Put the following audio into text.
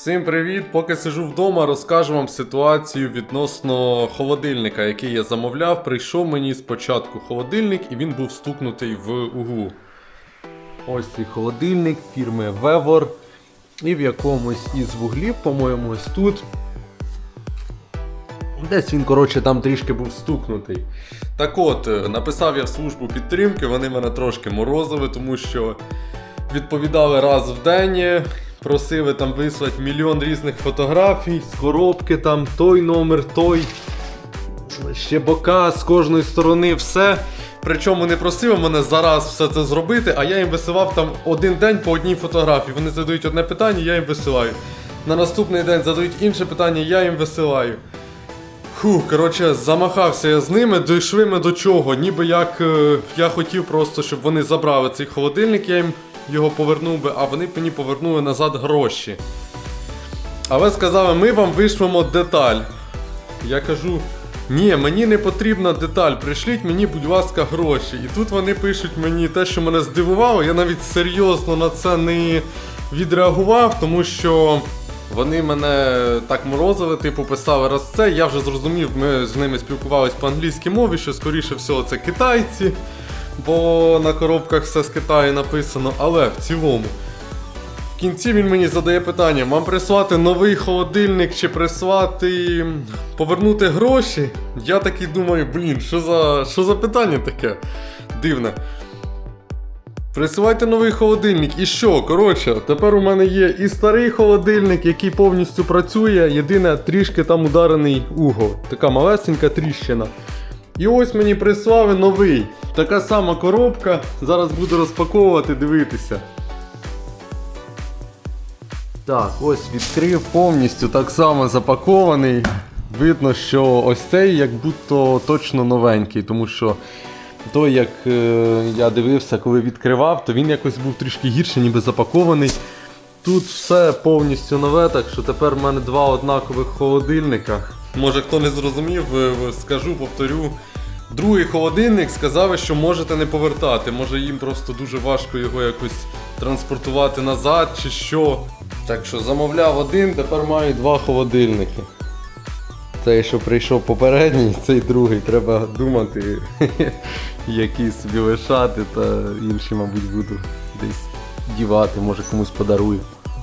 Всім привіт! Поки сижу вдома, розкажу вам ситуацію відносно холодильника, який я замовляв. Прийшов мені спочатку холодильник і він був стукнутий в углу. Ось цей холодильник фірми Vevor. І в якомусь із вуглів, по-моєму, ось тут. Десь він, коротше, там трішки був стукнутий. Так от, е, написав я в службу підтримки, вони мене трошки морозили, тому що відповідали раз в день, просили там вислати мільйон різних фотографій з коробки, там той номер, той. Ще бока з кожної сторони, все. Причому не просили мене зараз все це зробити, а я їм висилав там один день по одній фотографії. Вони задають одне питання, я їм висилаю. На наступний день задають інше питання, я їм висилаю. Фу, коротше, замахався я з ними, дійшли ми до чого. Ніби як е, я хотів просто, щоб вони забрали цей холодильник, я їм його повернув би, а вони б мені повернули назад гроші. Але сказали, ми вам вишлемо деталь. Я кажу, ні, мені не потрібна деталь, пришліть мені, будь ласка, гроші. І тут вони пишуть мені те, що мене здивувало, я навіть серйозно на це не відреагував, тому що вони мене так морозили, типу писали раз це. Я вже зрозумів, ми з ними спілкувалися по англійській мові, що скоріше всього це китайці, бо на коробках все з Китаю написано, але в цілому. В кінці він мені задає питання: вам прислати новий холодильник чи прислати повернути гроші? Я такий думаю, блін, що за, що за питання таке? Дивне. Присилайте новий холодильник. І що? Коротше, тепер у мене є і старий холодильник, який повністю працює. Єдине, трішки там ударений угол. Така малесенька тріщина. І ось мені прислали новий. Така сама коробка. Зараз буду розпаковувати, дивитися. Так, ось відкрив повністю так само запакований. Видно, що ось цей як будто точно новенький, тому що той, як е, я дивився, коли відкривав, то він якось був трішки гірше, ніби запакований. Тут все повністю нове, так що тепер в мене два однакових холодильника. Може хто не зрозумів, е, скажу, повторю. Другий холодильник сказали, що можете не повертати. Може їм просто дуже важко його якось транспортувати назад чи що. Так що замовляв один, тепер маю два холодильники. Цей, що прийшов попередній, цей другий. Треба думати, які собі лишати, та інші, мабуть, буду десь дівати, може комусь подарую.